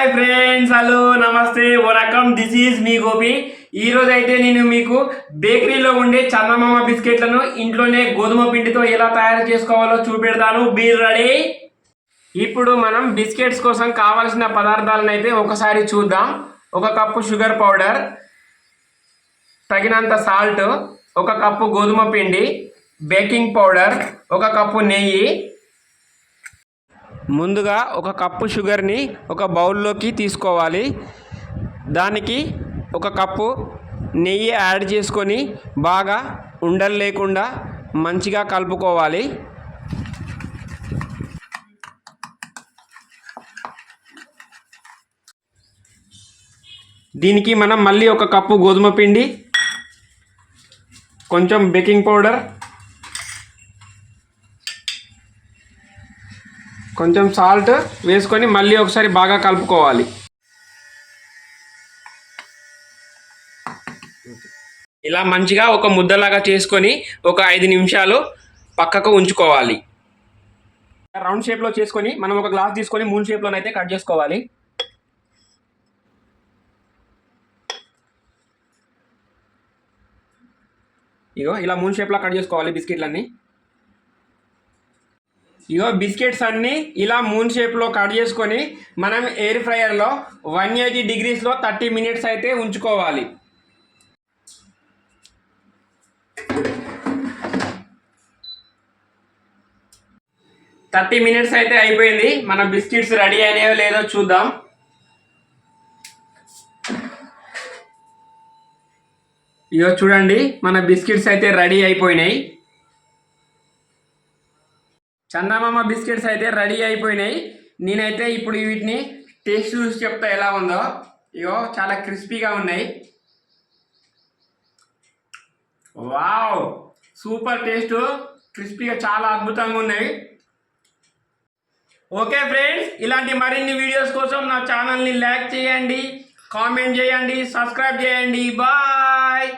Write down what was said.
Hi friends hello నమస్తే వనకం this is మీ గోపి. ఈరోజు అయితే నేను మీకు బేకరీలో ఉండే చందమామ బిస్కెట్లను ఇంట్లోనే గోధుమ పిండితో ఎలా తయారు చేసుకోవాలో చూపెడతాను. Beer ready? ఇప్పుడు మనం బిస్కెట్స్ కోసం కావాల్సిన పదార్థాలను అయితే ఒకసారి చూద్దాం. ఒక కప్పు షుగర్ పౌడర్ తగినంత సాల్ట్ ఒక కప్పు గోధుమ పిండి బేకింగ్ పౌడర్ ఒక కప్పు నెయ్యి ముందుగా ఒక కప్పు షుగర్ని ఒక బౌల్లోకి తీసుకోవాలి. దానికి ఒక కప్పు నెయ్యి యాడ్ చేసుకొని బాగా ఉండలు లేకుండా మంచిగా కలుపుకోవాలి. దీనికి మనం మళ్ళీ ఒక కప్పు గోధుమ పిండి కొంచెం బేకింగ్ పౌడర్ కొంచెం సాల్ట్ వేసుకొని మళ్ళీ ఒకసారి బాగా కలుపుకోవాలి. ఇలా మంచిగా ఒక ముద్దలాగా చేసుకొని ఒక ఐదు నిమిషాలు పక్కకు ఉంచుకోవాలి. రౌండ్ షేప్లో చేసుకొని మనం ఒక గ్లాస్ తీసుకొని మూన్ షేప్లోనైతే కట్ చేసుకోవాలి. ఇగో ఇలా మూన్ షేప్లో కట్ చేసుకోవాలి బిస్కెట్లన్నీ. ఇగో బిస్కెట్స్ అన్నీ ఇలా మూన్ షేప్లో కట్ చేసుకొని మనం ఎయిర్ ఫ్రైయర్లో వన్ ఎయిటీ డిగ్రీస్లో థర్టీ మినిట్స్ అయితే ఉంచుకోవాలి. థర్టీ మినిట్స్ అయితే అయిపోయింది. మన బిస్కెట్స్ రెడీ అయినాయో లేదో చూద్దాం. ఇగో చూడండి మన బిస్కెట్స్ అయితే రెడీ అయిపోయినాయి. చందమామ బిస్కెట్స్ అయితే రెడీ అయిపోయినాయి. నేనైతే ఇప్పుడు వీటిని టేస్ట్ చూసి చెప్తా ఎలా ఉందో. ఇగో చాలా క్రిస్పీగా ఉన్నాయి. వావ్! Super taste. క్రిస్పీగా చాలా అద్భుతంగా ఉన్నాయి. ఓకే ఫ్రెండ్స్ ఇలాంటి మరిన్ని వీడియోస్ కోసం నా ఛానల్ని లైక్ చేయండి కామెంట్ చేయండి సబ్స్క్రైబ్ చేయండి. బాయ్!